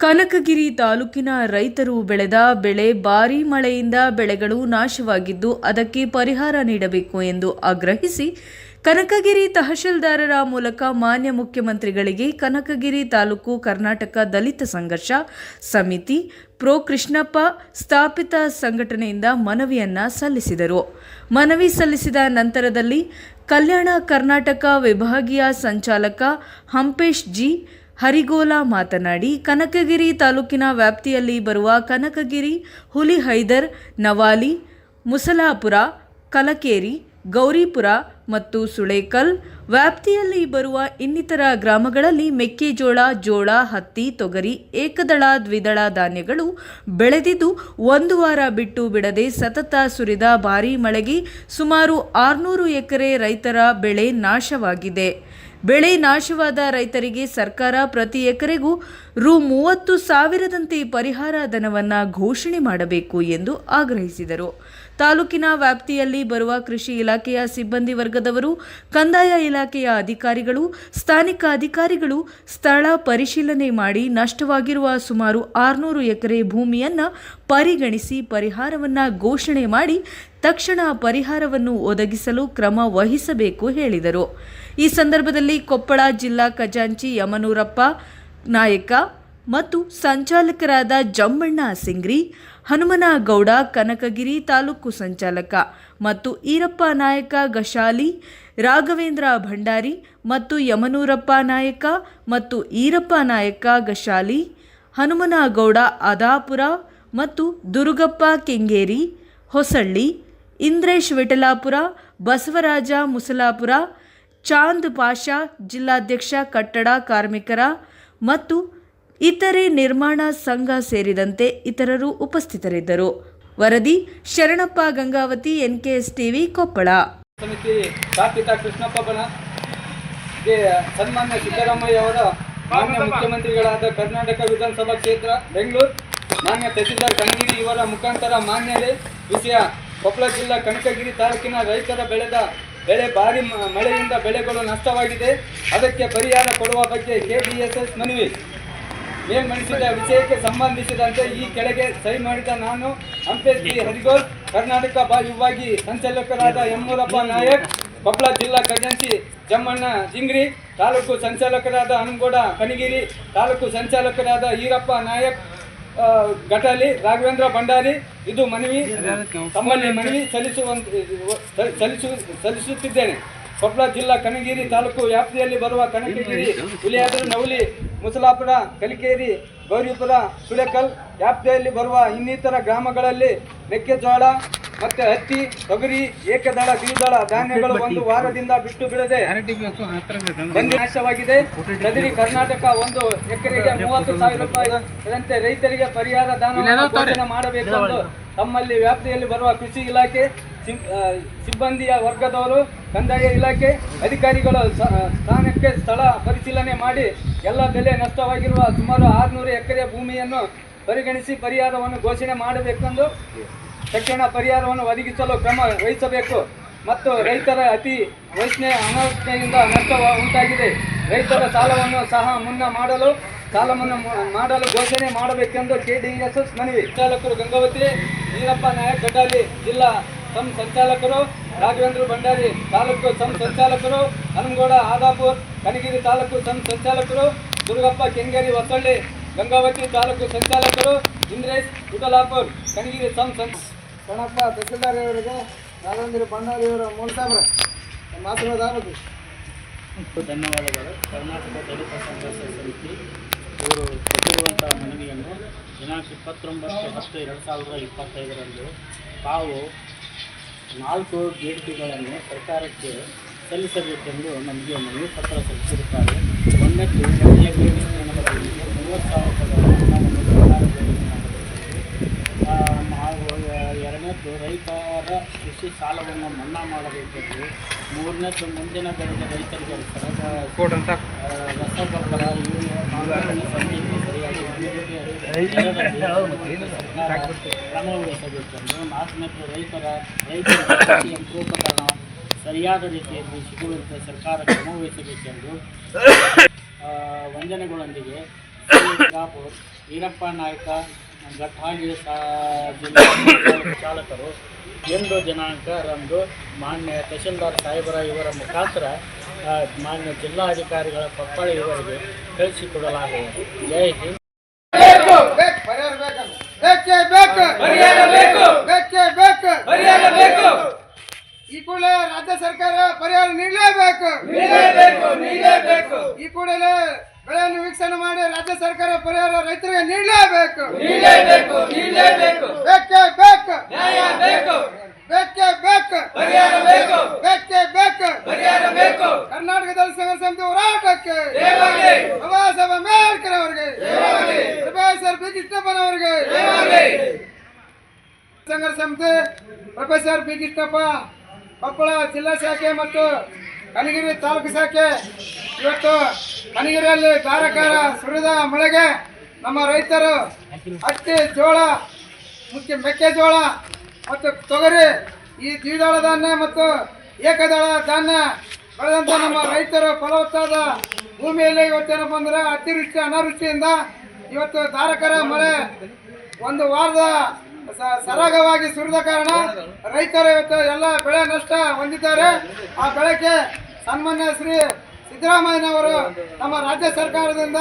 ಕನಕಗಿರಿ ತಾಲೂಕಿನ ರೈತರು ಬೆಳೆದ ಬೆಳೆ ಭಾರೀ ಮಳೆಯಿಂದ ಬೆಳೆಗಳು ನಾಶವಾಗಿದ್ದು ಅದಕ್ಕೆ ಪರಿಹಾರ ನೀಡಬೇಕು ಎಂದು ಆಗ್ರಹಿಸಿ ಕನಕಗಿರಿ ತಹಶೀಲ್ದಾರರ ಮೂಲಕ ಮಾನ್ಯ ಮುಖ್ಯಮಂತ್ರಿಗಳಿಗೆ ಕನಕಗಿರಿ ತಾಲೂಕು ಕರ್ನಾಟಕ ದಲಿತ ಸಂಘರ್ಷ ಸಮಿತಿ, ಪ್ರೊ ಕೃಷ್ಣಪ್ಪ ಸ್ಥಾಪಿತ ಸಂಘಟನೆಯಿಂದ ಮನವಿಯನ್ನ ಸಲ್ಲಿಸಿದರು. ಮನವಿ ಸಲ್ಲಿಸಿದ ನಂತರದಲ್ಲಿ ಕಲ್ಯಾಣ ಕರ್ನಾಟಕ ವಿಭಾಗೀಯ ಸಂಚಾಲಕ ಹಂಪೇಶ್ ಜಿ ಹರಿಗೋಲ ಮಾತನಾಡಿ, ಕನಕಗಿರಿ ತಾಲೂಕಿನ ವ್ಯಾಪ್ತಿಯಲ್ಲಿ ಬರುವ ಕನಕಗಿರಿ ಹುಲಿ ಹೈದರ್ ನವಾಲಿ, ಮುಸಲಾಪುರ, ಕಲಕೇರಿ, ಗೌರಿಪುರ ಮತ್ತು ಸುಳೇಕಲ್ ವ್ಯಾಪ್ತಿಯಲ್ಲಿ ಬರುವ ಇನ್ನಿತರ ಗ್ರಾಮಗಳಲ್ಲಿ ಮೆಕ್ಕೆಜೋಳ, ಜೋಳ, ಹತ್ತಿ, ತೊಗರಿ, ಏಕದಳ, ದ್ವಿದಳ ಧಾನ್ಯಗಳು ಬೆಳೆದಿದ್ದು ಒಂದು ವಾರ ಬಿಟ್ಟು ಬಿಡದೆ ಸತತ ಸುರಿದ ಭಾರೀ ಮಳೆಗೆ ಸುಮಾರು ಆರುನೂರು ಎಕರೆ ರೈತರ ಬೆಳೆ ನಾಶವಾಗಿದೆ. ಬೆಳೆ ನಾಶವಾದ ರೈತರಿಗೆ ಸರ್ಕಾರ ಪ್ರತಿ ಎಕರೆಗೂ ರು ಮೂವತ್ತು ಸಾವಿರದಂತೆ ಪರಿಹಾರ ಧನವನ್ನು ಘೋಷಣೆ ಮಾಡಬೇಕು ಎಂದು ಆಗ್ರಹಿಸಿದರು. ತಾಲೂಕಿನ ವ್ಯಾಪ್ತಿಯಲ್ಲಿ ಬರುವ ಕೃಷಿ ಇಲಾಖೆಯ ಸಿಬ್ಬಂದಿ ವರ್ಗದವರು, ಕಂದಾಯ ಇಲಾಖೆಯ ಅಧಿಕಾರಿಗಳು, ಸ್ಥಾನಿಕ ಅಧಿಕಾರಿಗಳು ಸ್ಥಳ ಪರಿಶೀಲನೆ ಮಾಡಿ ನಷ್ಟವಾಗಿರುವ ಸುಮಾರು ಆರುನೂರು ಎಕರೆ ಭೂಮಿಯನ್ನು ಪರಿಗಣಿಸಿ ಪರಿಹಾರವನ್ನು ಘೋಷಣೆ ಮಾಡಿ ತಕ್ಷಣ ಪರಿಹಾರವನ್ನು ಒದಗಿಸಲು ಕ್ರಮ ವಹಿಸಬೇಕು ಹೇಳಿದರು. ಈ ಸಂದರ್ಭದಲ್ಲಿ ಕೊಪ್ಪಳ ಜಿಲ್ಲಾ ಖಜಾಂಚಿ ಯಮನೂರಪ್ಪ, ನಾಯಕ ಮತ್ತು ಸಂಚಾಲಕರಾದ ಜಮ್ಮಣ್ಣ ಸಿಂಗ್ರಿ, ಹನುಮನಗೌಡ ಕನಕಗಿರಿ ತಾಲೂಕು ಸಂಚಾಲಕ ಮತ್ತು ಈರಪ್ಪ ನಾಯಕ ಗಶಾಲಿ ರಾಘವೇಂದ್ರ ಭಂಡಾರಿ ಮತ್ತು ಯಮನೂರಪ್ಪ ನಾಯಕ ಮತ್ತು ಈರಪ್ಪ ನಾಯಕ ಗಶಾಲಿ ಹನುಮನಗೌಡ, ಅದಾಪುರ ಮತ್ತು ದುರುಗಪ್ಪ ಕೆಂಗೇರಿ, ಹೊಸಳ್ಳಿ ಇಂದ್ರೇಶ್ ವಿಠಲಾಪುರ, ಬಸವರಾಜ ಮುಸಲಾಪುರ, ಚಾಂದ್ ಪಾಷಾ ಜಿಲ್ಲಾಧ್ಯಕ್ಷ, ಕಟ್ಟಡ ಕಾರ್ಮಿಕರ ಮತ್ತು ಇತರೆ ನಿರ್ಮಾಣ ಸಂಘ ಸೇರಿದಂತೆ ಇತರರು ಉಪಸ್ಥಿತರಿದ್ದರು. ವರದಿ ಶರಣಪ್ಪ ಗಂಗಾವತಿ ಎನ್ಕೆಎಸ್ ಟಿವಿ ಕೊಪ್ಪಳ. ಸಮಿತಿ ಸ್ಥಾಪಿತ ಕೃಷ್ಣಪ್ಪ ಬಣ ಗೆ ಸನ್ಮಾನ್ಯ ಸಿದ್ದರಾಮಯ್ಯ ಅವರ ಮಾನ್ಯ ಮುಖ್ಯಮಂತ್ರಿಗಳಾದ ಕರ್ನಾಟಕ ವಿಧಾನಸಭಾ ಕ್ಷೇತ್ರ, ಬೆಂಗಳೂರು, ಮಾನ್ಯ ತಹಸೀಲ್ದಾರ್ ಕಣಗಿರಿ ಇವರ ಮುಖಾಂತರ ಮಾನ್ಯರೇ ವಿಷಯ ಕೊಪ್ಪಳ ಜಿಲ್ಲಾ ಕನಕಗಿರಿ ತಾಲೂಕಿನ ರೈತರ ಬೆಳೆದ ಬೆಳೆ ಭಾರಿ ಮಳೆಯಿಂದ ಬೆಳೆಗಳು ನಷ್ಟವಾಗಿದೆ. ಅದಕ್ಕೆ ಪರಿಹಾರ ಕೊಡುವ ಬಗ್ಗೆ ಕೆಡಿಎಸ್ಎಸ್ ಮನವಿ. ಮೇಲ್ಮಣಿಸಿದ ವಿಷಯಕ್ಕೆ ಸಂಬಂಧಿಸಿದಂತೆ ಈ ಕೆಳಗೆ ಸಹಿ ಮಾಡಿದ ನಾನು ಹಂಪೆ ಜಿ ಹರಿಗೋಲ್, ಕರ್ನಾಟಕ ಬಾ ವಿಭಾಗಿ ಸಂಚಾಲಕರಾದ ಯಮ್ಮೂರಪ್ಪ ನಾಯಕ್, ಕೊಪ್ಪಳ ಜಿಲ್ಲಾ ಖಜಾಂಚಿ ಜಮ್ಮಣ್ಣ ಜಿಂಗ್ರಿ, ತಾಲೂಕು ಸಂಚಾಲಕರಾದ ಹನುಮಗೌಡ ಕಣಗಿರಿ ತಾಲೂಕು ಸಂಚಾಲಕರಾದ ಈರಪ್ಪ ನಾಯಕ್ ಘಟಲಿ ರಾಘವೇಂದ್ರ ಭಂಡಾರಿ ಇದು ಮನವಿ ತಮ್ಮಲ್ಲಿ ಮನವಿ ಸಲ್ಲಿಸುವಂತ ಸಲ್ಲಿಸು ಸಲ್ಲಿಸುತ್ತಿದ್ದೇನೆ. ಕೊಪ್ಪಳ ಜಿಲ್ಲಾ ಕನಗಿರಿ ತಾಲೂಕು ವ್ಯಾಪ್ತಿಯಲ್ಲಿ ಬರುವ ಕನಕಗಿರಿ ಹುಲಿಯಾದ್ರ ನವಲಿ ಮುಸಲಾಪುರ ಕಲಿಕೇರಿ ಗೌರಿಪುರ ಸುಳೆಕಲ್ ವ್ಯಾಪ್ತಿಯಲ್ಲಿ ಬರುವ ಇನ್ನಿತರ ಗ್ರಾಮಗಳಲ್ಲಿ ಮೆಕ್ಕೆಜೋಳ ಮತ್ತೆ ಹತ್ತಿ ತೊಗರಿ ಏಕದಳ ದ್ವಿದಳ ಧಾನ್ಯಗಳು ಒಂದು ವಾರದಿಂದ ಬಿಟ್ಟು ಬಿಡದೆ ನಾಶವಾಗಿದೆ. ಕದಿರಿ ಕರ್ನಾಟಕ ಒಂದು ಎಕರೆಗೆ ಮೂವತ್ತು ಸಾವಿರ ರೂಪಾಯಿ ರೈತರಿಗೆ ಪರಿಹಾರ ದಾನ ಮಾಡಬೇಕೆಂದು ತಮ್ಮಲ್ಲಿ ವ್ಯಾಪ್ತಿಯಲ್ಲಿ ಬರುವ ಕೃಷಿ ಇಲಾಖೆ ಸಿಬ್ಬಂದಿಯ ವರ್ಗದವರು, ಕಂದಾಯ ಇಲಾಖೆ ಅಧಿಕಾರಿಗಳು ಸ್ಥಾನಕ್ಕೆ ಸ್ಥಳ ಪರಿಶೀಲನೆ ಮಾಡಿ ಎಲ್ಲ ಬೆಲೆ ನಷ್ಟವಾಗಿರುವ ಸುಮಾರು ಆರುನೂರು ಎಕರೆ ಭೂಮಿಯನ್ನು ಪರಿಗಣಿಸಿ ಪರಿಹಾರವನ್ನು ಘೋಷಣೆ ಮಾಡಬೇಕೆಂದು ತಕ್ಷಣ ಪರಿಹಾರವನ್ನು ಒದಗಿಸಲು ಕ್ರಮ ವಹಿಸಬೇಕು. ಮತ್ತು ರೈತರ ಅತಿ ವೈಷ್ಣೆ ಅನಾವಶ್ಯತೆಯಿಂದ ನಷ್ಟ ಉಂಟಾಗಿದೆ. ರೈತರ ಸಾಲವನ್ನು ಸಹ ಮುನ್ನ ಮಾಡಲು ಸಾಲ ಮನ್ನಾ ಮಾಡಲು ಘೋಷಣೆ ಮಾಡಬೇಕೆಂದು ಕೆಡಿಎಸ್ಎಸ್ ಮನವಿ. ಚಾಲಕರು ಗಂಗಾವತಿ, ವೀರಪ್ಪ ನಾಯಕ್ ಗಡ್ಡಾಲಿ ಜಿಲ್ಲಾ ಸಂ ಸಂಚಾಲಕರು ರಾಘವೇಂದ್ರ ಭಂಡಾರಿ ತಾಲೂಕು ಸಂ ಸಂಚಾಲಕರು ಹನುಮಗೌಡ ಆದಾಪುರ್ ಕನಗಿರಿ ತಾಲೂಕು ಸಂ ಸಂಚಾಲಕರು ದುರ್ಗಪ್ಪ ಕೆಂಗೇರಿ ಹೊಸಳ್ಳಿ ಗಂಗಾವತಿ ತಾಲೂಕು ಸಂಚಾಲಕರು ಇಂದ್ರೇಶ್ ಉಡಲಾಪುರ್ ಕನಗಿರಿ ಸಂ ಸಂ ಕಣಪ್ಪ ತಹಸೀಲ್ದಾರಿಯವರಿಗೆ ರಾಘವೇಂದ್ರ ಭಂಡಾರಿಯವರ ಮೂಲ ಸಾಬ್ರ ಮಾತಾಡೋದು ಧನ್ಯವಾದಗಳು. ಕರ್ನಾಟಕ ದಲಿತ ಸಂಘರ್ಷ ಸಮಿತಿ ಇವರು ಕೊಟ್ಟಿರುವಂಥ ಮನವಿಯನ್ನು ದಿನಾಂಕ ಇಪ್ಪತ್ತೊಂಬತ್ತು ಹತ್ತು ಎರಡು ಸಾವಿರದ ಇಪ್ಪತ್ತೈದರಂದು ತಾವು ನಾಲ್ಕು ಬೇಡಿಕೆಗಳನ್ನು ಸರ್ಕಾರಕ್ಕೆ ಸಲ್ಲಿಸಬೇಕೆಂದು ನಮಗೆ ಮನವಿ ಪತ್ರ ಸಲ್ಲಿಸಿರುತ್ತಾರೆ. ಒಂದಕ್ಕೆ ಮನೆಯ ಬೇಡಿಕೆಗಳಿಗೆ ಮೂವತ್ತು ಸಾವಿರ ಎರಡನೇದ್ದು ರೈತರ ಕೃಷಿ ಸಾಲವನ್ನು ಮನ್ನಾ ಮಾಡಬೇಕೆಂದು ಮೂರನೇದ್ದು ಮುಂದಿನ ಬೆಳೆದ ರೈತರಿಗೆ ರಸಗೊಬ್ಬರ ಯೂರಿಯಾ ಕಾಂಗ್ರೆಸ್ ರೈತರ ರೈತರ ಸರಿಯಾದ ರೀತಿಯಲ್ಲಿ ಸಿಗುವಂತೆ ಸರ್ಕಾರ ಕ್ರಮ ವಹಿಸಬೇಕೆಂದು ಆ, ವಂದನೆಗಳೊಂದಿಗೆ ವೀರಪ್ಪ ನಾಯಕ ಘಟ್ಟಾಗಿ ಜಿಲ್ಲಾ ಚಾಲಕರು ಎಂದು ದಿನಾಂಕರಂದು ಮಾನ್ಯ ತಹಶೀಲ್ದಾರ್ ಸಾಹೇಬರ ಇವರ ಮುಖಾಂತರ ಮಾನ್ಯ ಜಿಲ್ಲಾಧಿಕಾರಿಗಳ ಕೊಪ್ಪಳ ಇವರಿಗೆ ಕಳಿಸಿಕೊಡಲಾಗುವುದು. ಜೈ ಹಿಂದ್ ಬೇಕು ಪರಿಹಾರ ಬೇಕಲ್ಲ ಬೇಕೇ ಬೇಕು ಪರಿಹಾರ ಬೇಕು ಬೇಕೇ ಬೇಕು ಪರಿಹಾರ ಬೇಕು ಈ ಕೂಡಲೇ ರಾಜ್ಯ ಸರ್ಕಾರ ಪರಿಹಾರ ನೀಡಲೇಬೇಕು. ನೀಡಲೇಬೇಕು ನೀಡಲೇಬೇಕು. ಈ ಕೂಡಲೇ ಬೆಳೆಯನ್ನು ವೀಕ್ಷಣೆ ಮಾಡಿ ರಾಜ್ಯ ಸರ್ಕಾರ ಪರಿಹಾರ ರೈತರಿಗೆ ನೀಡಲೇಬೇಕು. ನೀಡಲೇಬೇಕು ನೀಡಲೇಬೇಕು. ಬೇಕೇ ಬೇಕು. ನ್ಯಾಯ ಬೇಕು. ಬೇಕೇ ಬೇಕು. ಪರಿಹಾರ ಬೇಕು. ಬೇಕೇ ಬೇಕು. ಪರಿಹಾರ ಬೇಕು. ಕರ್ನಾಟಕದಲ್ಲಿ ಸಂಘ ಸಮಿತಿ ಹೋರಾಟಕ್ಕೆ. ಬಾಬಾ ಸಾಹೇಬ್ ಅಂಬೇಡ್ಕರ್ ಅವರಿಗೆ ಪ್ರೊಫೆಸರ್ ಬಿ ಕೃಷ್ಣಪ್ಪನವರಿಗೆ ಸಂಘ ಸಮಿತಿ ಪ್ರೊಫೆಸರ್ ಬಿ ಕೃಷ್ಣಪ್ಪ ಕೊಪ್ಪಳ ಜಿಲ್ಲಾ ಶಾಖೆ ಮತ್ತು ಕನಗಿರಿ ತಾಲೂಕು ಶಾಖೆ. ಇವತ್ತು ಕನಗಿರಿಯಲ್ಲಿ ಧಾರಾಕಾರ ಸುರಿದ ಮಳೆಗೆ ನಮ್ಮ ರೈತರು ಹತ್ತಿ ಜೋಳ, ಮುಖ್ಯ ಮೆಕ್ಕೆಜೋಳ ಮತ್ತು ತೊಗರಿ, ಈ ದ್ವಿದಳ ಧಾನ್ಯ ಮತ್ತು ಏಕದಳ ಧಾನ್ಯ ಬೆಳೆದಂಥ ನಮ್ಮ ರೈತರು ಫಲವತ್ತಾದ ಭೂಮಿಯಲ್ಲಿ ಇವತ್ತೇನಪ್ಪ ಅಂದ್ರೆ ಅತಿವೃಷ್ಟಿ, ಅನಾವೃಷ್ಟಿಯಿಂದ ಇವತ್ತು ಧಾರಾಕಾರ ಮಳೆ ಒಂದು ವಾರದ ಸರಾಗವಾಗಿ ಸುರಿದ ಕಾರಣ ರೈತರು ಇವತ್ತು ಎಲ್ಲ ಬೆಳೆ ನಷ್ಟ ಹೊಂದಿದ್ದಾರೆ. ಆ ಬೆಳೆಗೆ ಸನ್ಮಾನ್ಯ ಶ್ರೀ ಸಿದ್ದರಾಮಯ್ಯನವರು ನಮ್ಮ ರಾಜ್ಯ ಸರ್ಕಾರದಿಂದ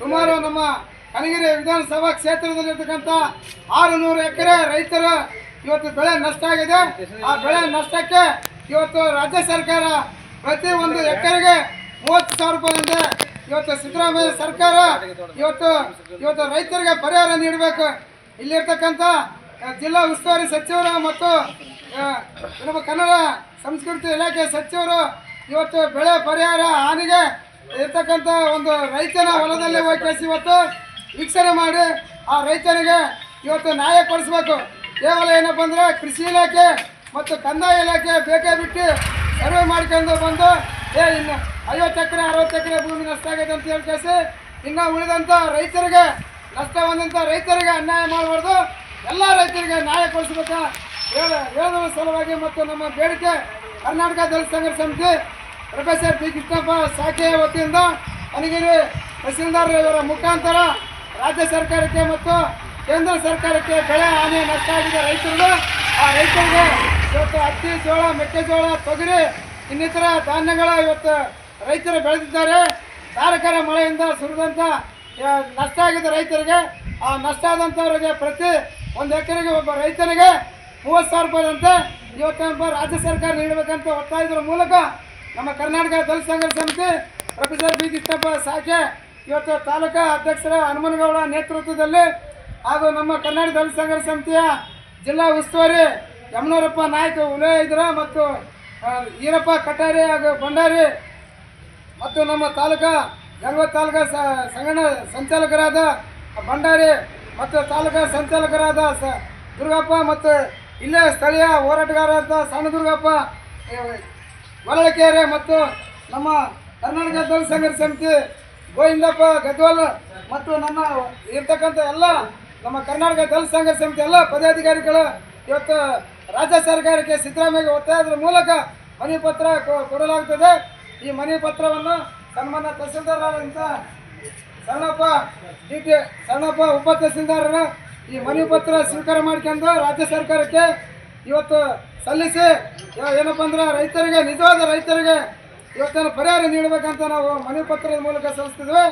ಸುಮಾರು ನಮ್ಮ ಕನಗಿರಿ ವಿಧಾನಸಭಾ ಕ್ಷೇತ್ರದಲ್ಲಿರ್ತಕ್ಕಂಥ ಆರು ನೂರು ಎಕರೆ ರೈತರು ಇವತ್ತು ಬೆಳೆ ನಷ್ಟ ಆಗಿದೆ. ಆ ಬೆಳೆ ನಷ್ಟಕ್ಕೆ ಇವತ್ತು ರಾಜ್ಯ ಸರ್ಕಾರ ಪ್ರತಿ ಒಂದು ಎಕರೆಗೆ ಮೂವತ್ತು ಸಾವಿರ ರೂಪಾಯಿಂದ ಇವತ್ತು ಸಿದ್ದರಾಮಯ್ಯ ಸರ್ಕಾರ ಇವತ್ತು ಇವತ್ತು ರೈತರಿಗೆ ಪರಿಹಾರ ನೀಡಬೇಕು. ಇಲ್ಲಿರ್ತಕ್ಕಂಥ ಜಿಲ್ಲಾ ಉಸ್ತುವಾರಿ ಸಚಿವರು ಮತ್ತು ನಮ್ಮ ಕನ್ನಡ ಸಂಸ್ಕೃತಿ ಇಲಾಖೆ ಸಚಿವರು ಇವತ್ತು ಬೆಳೆ ಪರಿಹಾರ ಹಾನಿಗೆ ಇರ್ತಕ್ಕಂಥ ಒಂದು ರೈತನ ಹೊಲದಲ್ಲಿ ಹೋಗಿ ಕಳಿಸಿ ಇವತ್ತು ವೀಕ್ಷಣೆ ಮಾಡಿ ಆ ರೈತನಿಗೆ ಇವತ್ತು ನ್ಯಾಯ ಕೊಡಿಸ್ಬೇಕು. ಕೇವಲ ಏನಪ್ಪ ಅಂದರೆ ಕೃಷಿ ಇಲಾಖೆ ಮತ್ತು ಕಂದಾಯ ಇಲಾಖೆ ಬೇಕೇ ಬಿಟ್ಟು ಸರ್ವೆ ಮಾಡ್ಕೊಂಡು ಬಂದು, ಏ, ಇನ್ನು ಐವತ್ತು ಎಕರೆ, ಅರವತ್ತು ಎಕರೆ ಭೂಮಿ ನಷ್ಟ ಆಗೈತೆ ಅಂತ ಹೇಳಿ ಕಳಿಸಿ ಇನ್ನು ಉಳಿದಂಥ ರೈತರಿಗೆ ನಷ್ಟ ಬಂದಂಥ ರೈತರಿಗೆ ಅನ್ಯಾಯ ಮಾಡಬಾರ್ದು, ಎಲ್ಲ ರೈತರಿಗೆ ನ್ಯಾಯ ಕೊಡಿಸ್ಬೇಕು ಹೇಳ ಹೇಳುವ ಸಲುವಾಗಿ ಮತ್ತು ನಮ್ಮ ಬೇಡಿಕೆ ಕರ್ನಾಟಕ ದಲಿತ ಸಂಘರ್ಷ ಸಮಿತಿ ಪ್ರೊಫೆಸರ್ ಬಿ. ಕೃಷ್ಣಪ್ಪ ಶಾಖೆಯ ವತಿಯಿಂದ ಅನಗಿರಿ ತಹಸೀಲ್ದಾರ್ ಇವರ ಮುಖಾಂತರ ರಾಜ್ಯ ಸರ್ಕಾರಕ್ಕೆ ಮತ್ತು ಕೇಂದ್ರ ಸರ್ಕಾರಕ್ಕೆ ಬೆಳೆ ಹಾನಿ ನಷ್ಟ ಆಗಿದೆ ರೈತರಿಗೆ ಆ ರೈತರಿಗೆ ಇವತ್ತು ಹತ್ತಿ ಜೋಳ ಮೆಕ್ಕೆಜೋಳ ತೊಗರಿ, ಇನ್ನಿತರ ಧಾನ್ಯಗಳ ಇವತ್ತು ರೈತರು ಬೆಳೆದಿದ್ದಾರೆ. ಧಾರಕರ ಮಳೆಯಿಂದ ಸುರಿದಂಥ ನಷ್ಟ ಆಗಿದ್ದ ರೈತರಿಗೆ, ಆ ನಷ್ಟ ಆದಂಥವರಿಗೆ ಪ್ರತಿ ಒಂದು ಎಕರೆಗೆ ಒಬ್ಬ ರೈತನಿಗೆ ಮೂವತ್ತು ಸಾವಿರ ರೂಪಾಯಿದಂತೆ ಇವತ್ತೊಬ್ಬ ರಾಜ್ಯ ಸರ್ಕಾರ ನೀಡಬೇಕಂತ ಒತ್ತಾಯದ ಮೂಲಕ ನಮ್ಮ ಕರ್ನಾಟಕ ದಲಿತ ಸಂಘರ್ಷ ಸಮಿತಿ ಪ್ರೊಫೆಸರ್ ಬಿ. ಕೃಷ್ಣಪ್ಪ ಸಾಕೆ ಇವತ್ತು ತಾಲೂಕಾ ಅಧ್ಯಕ್ಷರ ಹನುಮನಗೌಡ ನೇತೃತ್ವದಲ್ಲಿ ಹಾಗೂ ನಮ್ಮ ಕರ್ನಾಟಕ ದಲಿತ ಸಂಘರ್ಷ ಸಮಿತಿಯ ಜಿಲ್ಲಾ ಉಸ್ತುವಾರಿ ಯಮನೂರಪ್ಪ ನಾಯಕ ಉಲಯ ಇದ್ರ ಮತ್ತು ಈರಪ್ಪ ಕಟಾರಿ ಹಾಗೂ ಭಂಡಾರಿ ಮತ್ತು ನಮ್ಮ ತಾಲೂಕಾ ಗಂಗವ ತಾಲೂಕಾ ಸಂಘಟನಾ ಸಂಚಾಲಕರಾದ ಭಂಡಾರಿ ಮತ್ತು ತಾಲೂಕಾ ಸಂಚಾಲಕರಾದ ಸ, ದುರ್ಗಪ್ಪ ಮತ್ತು ಇಲ್ಲೇ ಸ್ಥಳೀಯ ಹೋರಾಟಗಾರರಾದ ಸಣ್ಣ ದುರ್ಗಪ್ಪ ಹೊರಳಕೆರೆ ಮತ್ತು ನಮ್ಮ ಕರ್ನಾಟಕ ದಲಿತ ಸಂಘರ್ಷ ಸಮಿತಿ, ಗೋವಿಂದಪ್ಪ ಗದ್ವಾಲ್ ಮತ್ತು ನಮ್ಮ ಇರ್ತಕ್ಕಂಥ ಎಲ್ಲ ನಮ್ಮ ಕರ್ನಾಟಕ ದಲಿತ ಸಂಘರ್ಷ ಸಮಿತಿ ಎಲ್ಲ ಪದಾಧಿಕಾರಿಗಳು ಇವತ್ತು ರಾಜ್ಯ ಸರ್ಕಾರಕ್ಕೆ ಸಿದ್ದರಾಮಯ್ಯ ಒತ್ತಾಯದ ಮೂಲಕ ಮನೆ ಪತ್ರ ಕೊಡಲಾಗುತ್ತದೆ. ಈ ಮನೆ ಪತ್ರವನ್ನು ಸನ್ಮಾನ್ಯ ತಹಸೀಲ್ದಾರರಂತ ಸಣ್ಣಪ್ಪ ಡಿ ಟಿ ಸಣ್ಣಪ್ಪ ಉಪ ತಹಸೀಲ್ದಾರರ ಈ ಮನವಿ ಪತ್ರ ಸ್ವೀಕಾರ ಮಾಡ್ಕೊಂಡು ರಾಜ್ಯ ಸರ್ಕಾರಕ್ಕೆ ಇವತ್ತು ಸಲ್ಲಿಸಿ ಏನಪ್ಪ ಅಂದ್ರೆ ರೈತರಿಗೆ, ನಿಜವಾದ ರೈತರಿಗೆ ಇವತ್ತೇನು ಪರಿಹಾರ ನೀಡಬೇಕಂತ ನಾವು ಮನವಿ ಪತ್ರದ ಮೂಲಕ ಸಲ್ಲಿಸ್ತಿದ್ವಿ.